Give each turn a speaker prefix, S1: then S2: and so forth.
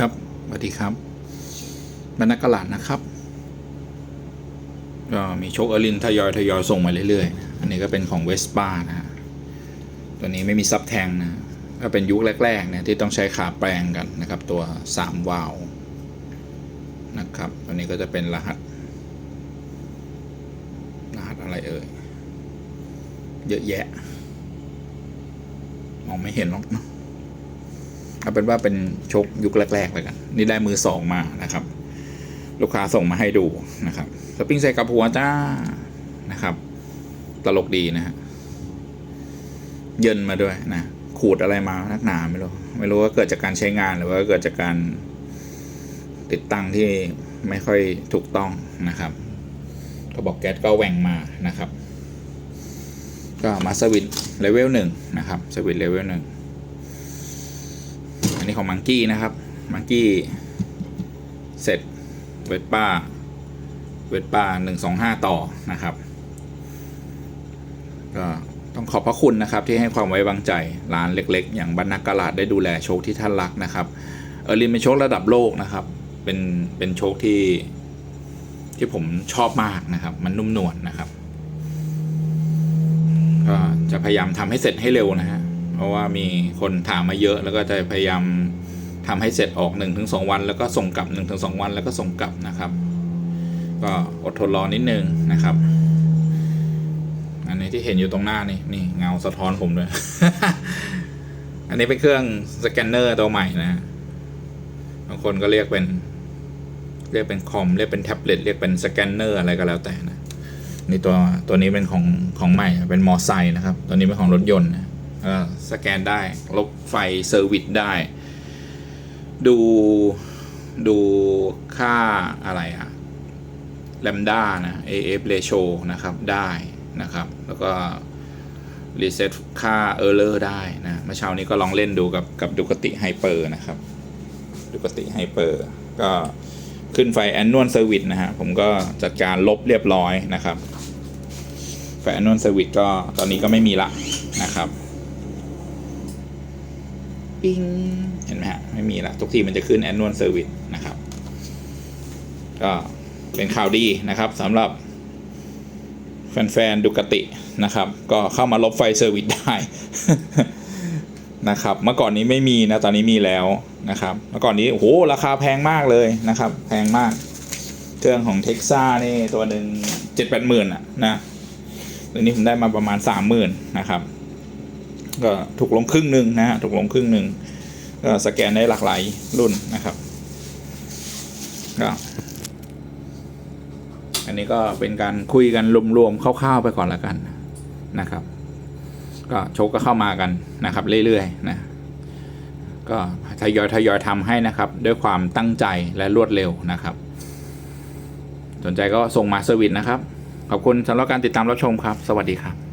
S1: ครับสวัสดีครับบรรณากลาดนะครับก็มีโชคอร์ลินทยอยทยอยส่งมาเรื่อยๆ อันนี้ก็เป็นของเวสป้านะฮะตัวนี้ไม่มีซับแทงนะ ก็เป็นยุคแรกๆเนี่ยที่ต้องใช้ขาแปลงกันนะครับ ตัว 3 วาล์วนะครับ ตัวนี้ก็จะเป็นรหัส รหัสอะไรเอ่ย เยอะแยะ มองไม่เห็นหรอกเนอะ เอาเป็นว่าเป็นชกยุคแรกๆเลยกันนี่ได้มือสองมานะครับ ลูกค้าส่งมาให้ดูนะครับสปริงใส่กับหัวจ้านะครับ ตลกดีนะฮะเยินมาด้วยนะขูดอะไรมานักหนาไม่รู้ไม่รู้ว่าเกิดจากการใช้งานหรือว่าเกิดจากการติดตั้งที่ไม่ค่อยถูกต้องนะครับกระบอกแก๊สก็แหว่งมานะครับ ก็มาสวิตเลเวลหนึ่งนะครับสวิตเลเวลหนึ่ง อันนี้ของมังกี้นะครับมังกี้เสร็จเวทป้าเวทป้าหนึ่งสองห้าต่อนะครับก็ต้องขอบพระคุณนะครับที่ให้ความไว้วางใจร้านเล็ก ๆ อย่างบรรณากาลาดได้ดูแลโชคที่ท่านรักนะครับเออรินเป็นโชคระดับโลกนะครับเป็นเป็นโชคที่ที่ผมชอบมากนะครับ มันนุ่มนวลนะครับก็จะพยายามทำให้เสร็จให้เร็วนะฮะ ราะว่ามีคนถามมาเยอะแล้วก็จะพยายามทำให้เสร็จออก1นถึงสวัน แล้วก็ส่งกลับ1นถึงสวัน แล้วก็ส่งกลับนะครับ ก็อดทนรอนิดนึงนะครับ อันนี้ที่เห็นอยู่ตรงหน้านี่นี่เงาสะท้อนผมด้วย อันนี้เป็นเครื่องสแกนเนอร์ตัวใหม่นะบางคนก็เรียกเป็น เรียกเป็นคอมเรียกเป็นแท็บเล็ตเรียกเป็นสแกนเนอร์อะไรก็แล้วแต่นะนี่ตัวตัวนี้เป็นของของใหม่เป็นมอไซค์นะครับ ตัวนี้เป็นของรถยนต์นะ สแกนได้ ลบไฟเซอร์วิสได้ ดูดูค่าอะไรอะแลมด้านะ AF ratio นะครับ ได้นะครับ แล้วก็ รีเซ็ตค่า Error ได้นะ เมื่อเช้านี้ก็ลองเล่นดูกับกับดูกติไฮเปอร์นะครับดูกติไฮเปอร์ก็ขึ้นไฟ Annual Service นะฮะ ผมก็จัดการลบเรียบร้อยนะครับ ไฟ Annual Service ก็ตอนนี้ก็ไม่มีละนะครับ ปิ้งเห็นไหมฮะ ไม่มีละทุกทีมันจะขึ้น Annual Service นะครับ ก็เป็นข่าวดีนะครับสำหรับแฟนๆดูกตินะครับ ก็เข้ามาลบไฟเซอร์วิสได้นะครับ เมื่อก่อนนี้ไม่มีนะ ตอนนี้มีแล้วนะครับ เมื่อก่อนนี้โอ้โหราคาแพงมากเลยนะครับ แพงมาก เครื่องของเท็กซ่านี่ตัวหนึ่งเจ็ดแปดหมื่นอะนะตัวนี้ผมได้มาประมาณสามหมื่นนะครับ ก็ถูกลงครึ่งหนึ่งนะฮะถูกลงครึ่งหนึ่งก็สแกนได้หลากหลายรุ่นนะครับก็อันนี้ก็เป็นการคุยกันรวมๆคร่าวๆไปก่อนละกันนะครับ ก็โชคก็เข้ามากันนะครับ เรื่อยๆนะก็ทยอยทยอยทำให้นะครับ ด้วยความตั้งใจและรวดเร็วนะครับ สนใจก็ส่งมาเซอร์วิสนะครับ ขอบคุณสำหรับการติดตามรับชมครับ สวัสดีครับ